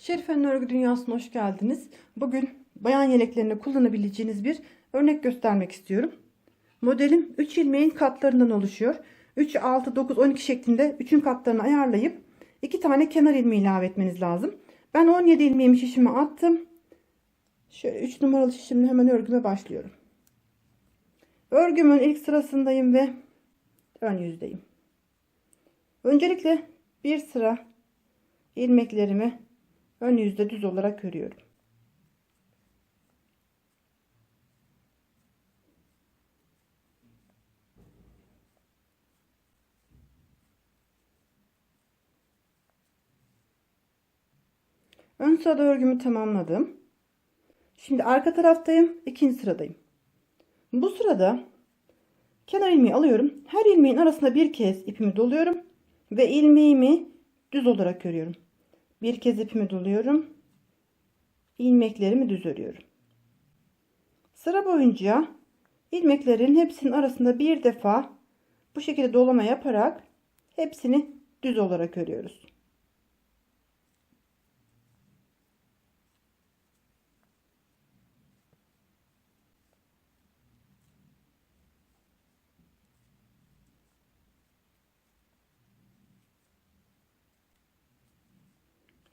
Şerife'nin örgü dünyasına hoş geldiniz. Bugün bayan yeleklerinde kullanabileceğiniz bir örnek göstermek istiyorum. Modelim 3 ilmeğin katlarından oluşuyor. 3, 6, 9, 12 şeklinde 3'ün katlarını ayarlayıp 2 tane kenar ilmeği ilave etmeniz lazım. Ben 17 ilmeğimi şişime attım. Şöyle 3 numaralı şişimle hemen örgüme başlıyorum. Örgümün ilk sırasındayım ve ön yüzdeyim. Öncelikle bir sıra ilmeklerimi ön yüzde düz olarak örüyorum. Ön sırada örgümü tamamladım. Şimdi arka taraftayım. ikinci sıradayım. Bu sırada kenar ilmeği alıyorum. Her ilmeğin arasında bir kez ipimi doluyorum ve ilmeğimi düz olarak örüyorum. Bir kez ipimi doluyorum. ilmeklerimi düz örüyorum. Sıra boyunca ilmeklerin hepsinin arasında bir defa bu şekilde dolama yaparak hepsini düz olarak örüyoruz.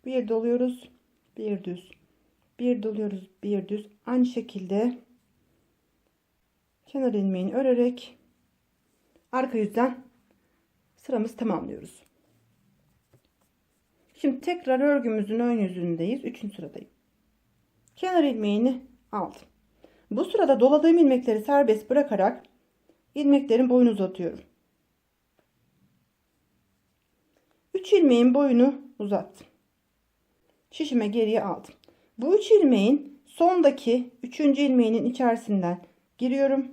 Bir doluyoruz, bir düz. Bir doluyoruz, bir düz. Aynı şekilde kenar ilmeğini örerek arka yüzden sıramızı tamamlıyoruz. Şimdi tekrar örgümüzün ön yüzündeyiz. Üçüncü sıradayım. Kenar ilmeğini aldım. Bu sırada doladığım ilmekleri serbest bırakarak ilmeklerin boyunu uzatıyorum. 3 ilmeğin boyunu uzattım şişime geriye aldım. Bu üç ilmeğin sondaki üçüncü ilmeğinin içerisinden giriyorum.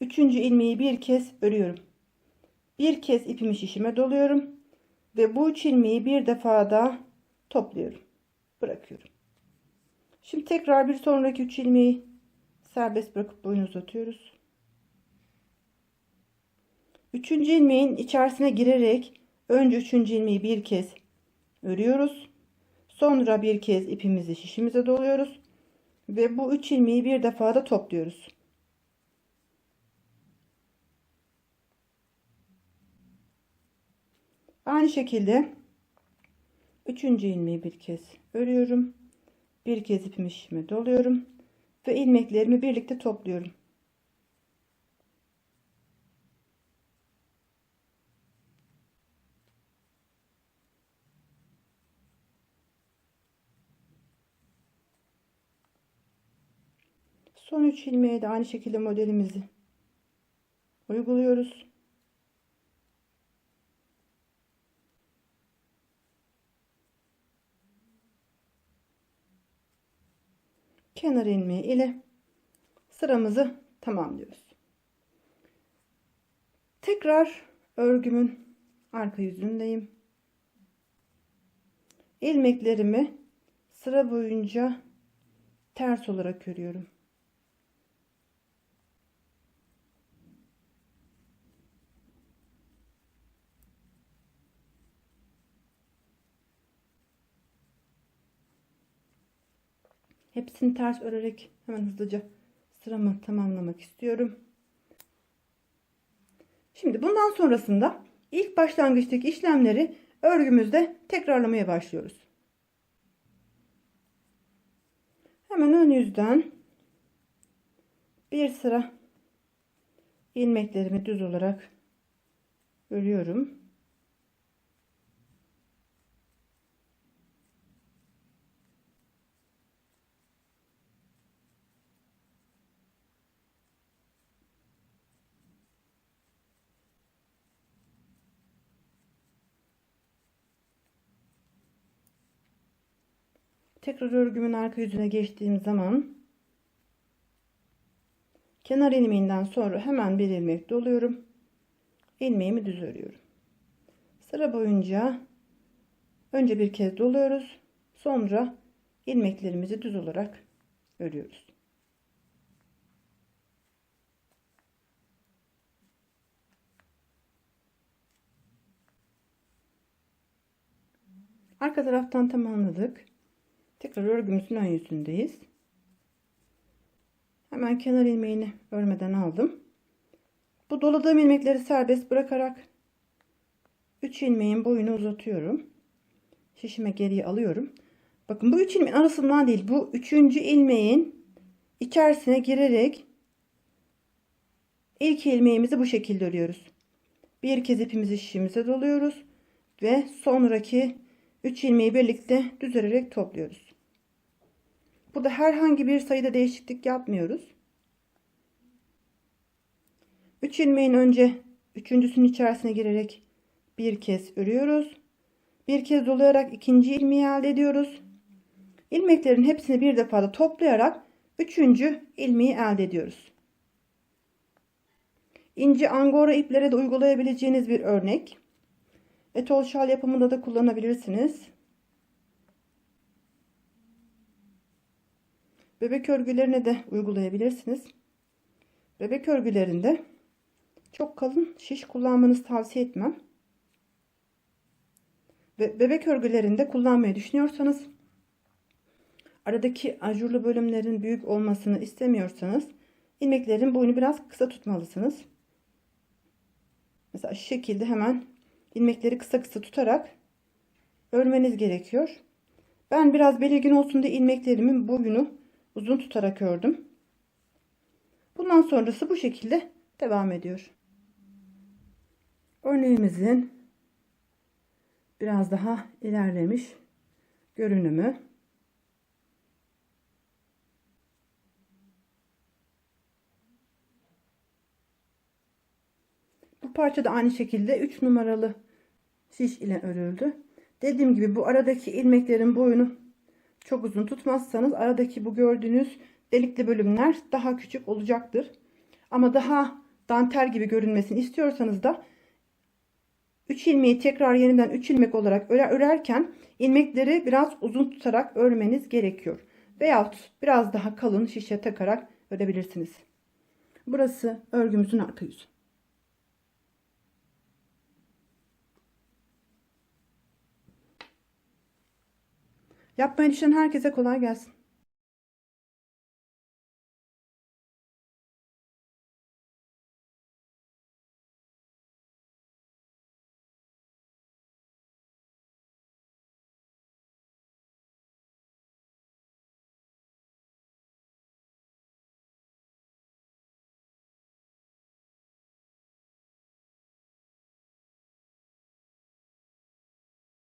Üçüncü ilmeği bir kez örüyorum. Bir kez ipimi şişime doluyorum. Ve bu üç ilmeği bir defa daha topluyorum. Bırakıyorum. Şimdi tekrar bir sonraki üç ilmeği serbest bırakıp boyunu uzatıyoruz. Üçüncü ilmeğin içerisine girerek önce üçüncü ilmeği bir kez örüyoruz. Sonra bir kez ipimizi şişimize doluyoruz. Ve bu üç ilmeği bir defa da topluyoruz. Aynı şekilde üçüncü ilmeği bir kez örüyorum. Bir kez ipimi şişime doluyorum. Ve ilmeklerimi birlikte topluyorum. Son 3 ilmeğe de aynı şekilde modelimizi uyguluyoruz. Kenar ilmeği ile sıramızı tamamlıyoruz. Tekrar örgümün arka yüzündeyim. ilmeklerimi sıra boyunca ters olarak örüyorum. Hepsini ters örerek hemen hızlıca sıramı tamamlamak istiyorum. Şimdi bundan sonrasında ilk başlangıçtaki işlemleri örgümüzde tekrarlamaya başlıyoruz. Hemen ön yüzden bir sıra ilmeklerimi düz olarak örüyorum. Tekrar örgümün arka yüzüne geçtiğim zaman kenar ilmeğinden sonra hemen bir ilmek doluyorum. ilmeğimi düz örüyorum. Sıra boyunca önce bir kez doluyoruz. Sonra ilmeklerimizi düz olarak örüyoruz. Arka taraftan tamamladık. Tekrar örgümüzün ön yüzündeyiz. Hemen kenar ilmeğini örmeden aldım. Bu doladığım ilmekleri serbest bırakarak 3 ilmeğin boyunu uzatıyorum. Şişime geriye alıyorum. Bakın bu 3 ilmeğin arasından değil bu 3. ilmeğin içerisine girerek ilk ilmeğimizi bu şekilde örüyoruz. Bir kez ipimizi şişimize doluyoruz ve sonraki 3 ilmeği birlikte düz örerek topluyoruz. Burada herhangi bir sayıda değişiklik yapmıyoruz. 3 ilmeğin önce üçüncüsünün içerisine girerek bir kez örüyoruz. Bir kez dolayarak ikinci ilmeği elde ediyoruz. İlmeklerin hepsini bir defada toplayarak üçüncü ilmeği elde ediyoruz. İnce angora iplere de uygulayabileceğiniz bir örnek. Etol şal yapımında da kullanabilirsiniz. Bebek örgülerine de uygulayabilirsiniz. Bebek örgülerinde çok kalın şiş kullanmanızı tavsiye etmem. Ve bebek örgülerinde kullanmayı düşünüyorsanız aradaki ajurlu bölümlerin büyük olmasını istemiyorsanız ilmeklerin boyunu biraz kısa tutmalısınız. Mesela şu şekilde hemen ilmekleri kısa kısa tutarak örmeniz gerekiyor. Ben biraz belirgin olsun diye ilmeklerimin boyunu uzun tutarak ördüm. Bundan sonrası bu şekilde devam ediyor. Örneğimizin biraz daha ilerlemiş görünümü. Bu parça da aynı şekilde 3 numaralı şiş ile örüldü. Dediğim gibi bu aradaki ilmeklerin boyunu çok uzun tutmazsanız aradaki bu gördüğünüz delikli bölümler daha küçük olacaktır. Ama daha dantel gibi görünmesini istiyorsanız da 3 ilmeği tekrar yeniden 3 ilmek olarak örerken ilmekleri biraz uzun tutarak örmeniz gerekiyor. Veyahut biraz daha kalın şişe takarak örebilirsiniz. Burası örgümüzün arka yüzü. Yapmayı düşünen herkese kolay gelsin.